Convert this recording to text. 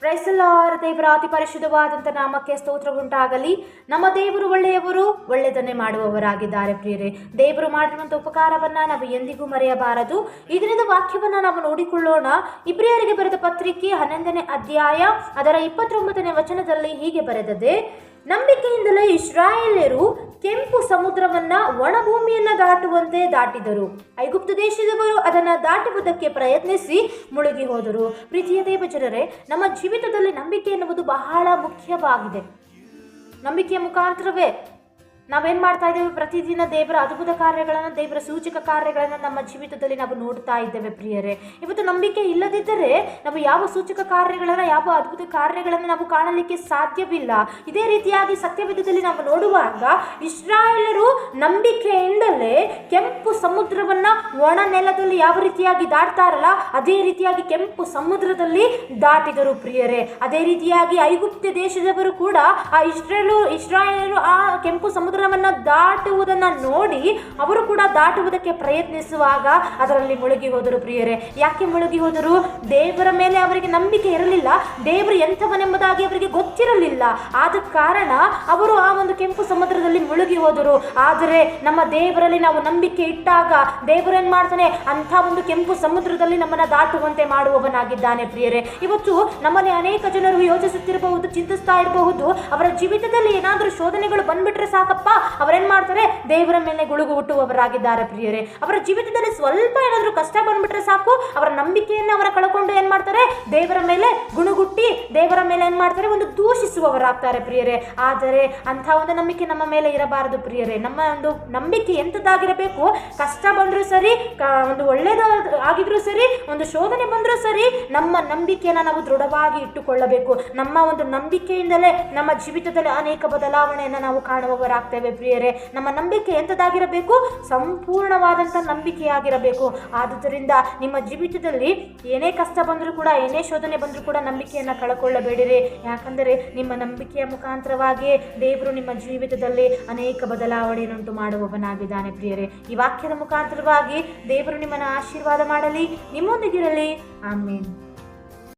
ಪ್ರೈಸಲಾರ್ ದೇವರ ಅತಿ ಪರಿಶುದ್ಧವಾದಂಥ ನಾಮಕ್ಕೆ ಸ್ತೋತ್ರ ಉಂಟಾಗಲಿ. ನಮ್ಮ ದೇವರು ಒಳ್ಳೆಯವರು ಒಳ್ಳೆಯದನ್ನೇ ಮಾಡುವವರಾಗಿದ್ದಾರೆ ಪ್ರಿಯರೇ. ದೇವರು ಮಾಡಿರುವಂಥ ಉಪಕಾರವನ್ನು ನಾವು ಎಂದಿಗೂ ಮರೆಯಬಾರದು. ಇದರಿಂದ ವಾಕ್ಯವನ್ನು ನಾವು ನೋಡಿಕೊಳ್ಳೋಣ. ಇಬ್ರಿಯರಿಗೆ ಬರೆದ ಪತ್ರಿಕೆ ಹನ್ನೊಂದನೇ ಅಧ್ಯಾಯ, ಅದರ ಇಪ್ಪತ್ತೊಂಬತ್ತನೇ ವಚನದಲ್ಲಿ ಹೀಗೆ ಬರೆದದೆ ನಂಬಿಕೆಯಿಂದಲೇ ಇಸ್ರಾಯೇಲ್ಯರು ಕೆಂಪು ಸಮುದ್ರವನ್ನ ಒಣಭೂಮಿಯನ್ನ ದಾಟುವಂತೆ ದಾಟಿದರು. ಐಗುಪ್ತ ದೇಶದವರು ಅದನ್ನ ದಾಟುವುದಕ್ಕೆ ಪ್ರಯತ್ನಿಸಿ ಮುಳುಗಿ ಹೋದರು. ಪ್ರೀತಿಯ ದೇವಜನರೇ, ನಮ್ಮ ಜೀವಿತದಲ್ಲಿ ನಂಬಿಕೆ ಎನ್ನುವುದು ಬಹಳ ಮುಖ್ಯವಾಗಿದೆ. ನಂಬಿಕೆಯ ಮುಖಾಂತರವೇ ನಾವೇನ್ ಮಾಡ್ತಾ ಇದ್ದೇವೆ? ಪ್ರತಿದಿನ ದೇವರ ಅದ್ಭುತ ಕಾರ್ಯಗಳನ್ನು, ದೇವರ ಸೂಚಕ ಕಾರ್ಯಗಳನ್ನು ನಮ್ಮ ಜೀವಿತದಲ್ಲಿ ನಾವು ನೋಡ್ತಾ ಇದ್ದೇವೆ ಪ್ರಿಯರೇ. ಇವತ್ತು ನಂಬಿಕೆ ಇಲ್ಲದಿದ್ದರೆ ನಾವು ಯಾವ ಸೂಚಕ ಕಾರ್ಯಗಳನ್ನು, ಯಾವ ಅದ್ಭುತ ಕಾರ್ಯಗಳನ್ನು ನಾವು ಕಾಣಲಿಕ್ಕೆ ಸಾಧ್ಯವಿಲ್ಲ. ಇದೇ ರೀತಿಯಾಗಿ ಸತ್ಯವಿಧದಲ್ಲಿ ನಾವು ನೋಡುವಾಗ ಇಸ್ರಾಯೇಲರು ನಂಬಿಕೆಯಿಂದಲೇ ಕೆಂಪು ಸಮುದ್ರವನ್ನ ಒಣ ನೆಲದಲ್ಲಿ ಯಾವ ರೀತಿಯಾಗಿ ದಾಟ್ತಾರಲ್ಲ, ಅದೇ ರೀತಿಯಾಗಿ ಕೆಂಪು ಸಮುದ್ರದಲ್ಲಿ ದಾಟಿದರು ಪ್ರಿಯರೇ. ಅದೇ ರೀತಿಯಾಗಿ ಐಗುಪ್ತ ದೇಶದವರು ಕೂಡ ಆ ಇಸ್ರೇಲು, ಇಸ್ರಾಯೇಲರು ಆ ಕೆಂಪು ಸಮುದ್ರವನ್ನ ದಾಟುವುದನ್ನ ನೋಡಿ ಅವರು ಕೂಡ ದಾಟುವುದಕ್ಕೆ ಪ್ರಯತ್ನಿಸುವಾಗ ಅದರಲ್ಲಿ ಮುಳುಗಿ ಹೋದರು ಪ್ರಿಯರೇ. ಯಾಕೆ ಮುಳುಗಿ ಹೋದರು? ದೇವರ ಮೇಲೆ ಅವರಿಗೆ ನಂಬಿಕೆ ಇರಲಿಲ್ಲ. ದೇವರು ಎಂಥವನೆಂಬುದಾಗಿ ಅವರಿಗೆ ಗೊತ್ತಿರಲಿಲ್ಲ. ಆದ ಕಾರಣ ಅವರು ಆ ಒಂದು ಕೆಂಪು ಸಮುದ್ರದಲ್ಲಿ ಮುಳುಗಿ ಹೋದರು. ಆದರೆ ನಮ್ಮ ದೇವರಲ್ಲಿ ನಾವು ನಂಬಿಕೆ ಇಟ್ಟಾಗ ದೇವರು ಏನ್ ಮಾಡ್ತಾನೆ? ಅಂಥ ಒಂದು ಕೆಂಪು ಸಮುದ್ರದಲ್ಲಿ ನಮ್ಮನ್ನ ದಾಟುವಂತೆ ಮಾಡುವವನಾಗಿದ್ದಾನೆ ಪ್ರಿಯರೇ. ಇವತ್ತು ನಮ್ಮಲ್ಲಿ ಅನೇಕ ಜನರು ಯೋಚಿಸುತ್ತಿರಬಹುದು, ಚಿಂತಿಸ್ತಾ ಇರಬಹುದು. ಅವರ ಜೀವಿತದಲ್ಲಿ ಏನಾದರೂ ಶೋಧನೆಗಳು ಬಂದ್ಬಿಟ್ರೆ ಸಾಕಪ್ಪ. ಅವರೇನ್ ಮಾಡ್ತಾರೆ? ದೇವರ ಮೇಲೆ ಗುಳುಗು ಹುಟ್ಟುವವರಾಗಿದ್ದಾರೆ ಪ್ರಿಯರೇ. ಅವರ ಜೀವಿತದಲ್ಲಿ ಸ್ವಲ್ಪ ಏನಾದರೂ ಕಷ್ಟ ಬಂದ್ಬಿಟ್ರೆ ಸಾಕು. ಅವರ ನಂಬಿಕೆಯನ್ನು ಅವರ ಕಳ್ಕೊಂಡು ಏನ್ ಮಾಡ್ತಾರೆ? ದೇವರ ಮೇಲೆ ಗುಣಗುಟ್ಟಿ, ದೇವರ ಮೇಲೆ ಏನ್ ಮಾಡ್ತಾರೆ? ಒಂದು ದೂಷಿಸುವವರಾಗ್ತಾರೆ ಪ್ರಿಯರೇ. ಆದರೆ ಅಂಥ ಒಂದು ನಂಬಿಕೆ ನಮ್ಮ ಮೇಲೆ ಇರಬಾರದು ಪ್ರಿಯರೇ. ನಮ್ಮ ಒಂದು ನಂಬಿಕೆ ಎಂಥದ್ದಾಗಿರಬೇಕು? ಕಷ್ಟ ಬಂದರೂ ಸರಿ ಒಂದು ಒಳ್ಳೇದ ಆಗಿದ್ರು ಸರಿ, ಒಂದು ಶೋಧನೆ ಬಂದರೂ ಸರಿ, ನಮ್ಮ ನಂಬಿಕೆಯನ್ನು ನಾವು ದೃಢವಾಗಿ ಇಟ್ಟುಕೊಳ್ಳಬೇಕು. ನಮ್ಮ ಒಂದು ನಂಬಿಕೆಯಿಂದಲೇ ನಮ್ಮ ಜೀವಿತದಲ್ಲಿ ಅನೇಕ ಬದಲಾವಣೆಯನ್ನು ನಾವು ಕಾಣುವವರಾಗ್ತೇವೆ. ಪ್ರಿಯರೇ. ನಮ್ಮ ನಂಬಿಕೆ ಎಂಥದ್ದಾಗಿರಬೇಕು? ಸಂಪೂರ್ಣವಾದಂಥ ನಂಬಿಕೆಯಾಗಿರಬೇಕು. ಆದುದರಿಂದ ನಿಮ್ಮ ಜೀವಿತದಲ್ಲಿ ಏನೇ ಕಷ್ಟ ಬಂದರೂ ಕೂಡ, ಏನೇ ಶೋಧನೆ ಬಂದರೂ ಕೂಡ ನಂಬಿಕೆಯನ್ನು ಕಳ್ಕೊಳ್ಳಬೇಡಿರಿ. ಯಾಕಂದರೆ ನಿಮ್ಮ ನಂಬಿಕೆಯ ಮುಖಾಂತರವಾಗಿಯೇ ದೇವರು ನಿಮ್ಮ ಜೀವಿತದಲ್ಲಿ ಅನೇಕ ಬದಲಾವಣೆಯನ್ನುಂಟು ಮಾಡುವವನಾಗಿದ್ದಾನೆ ಪ್ರಿಯರೇ. ಈ ವಾಕ್ಯದ ಮುಖಾಂತರವಾಗಿ ದೇವರು ನಿಮ್ಮನ್ನು ಆಶೀರ್ವಾದ ಮಾಡಲಿ. ನಿಮ್ಮೊಂದಿಗಿರಲಿ. ಆಮೇನ್.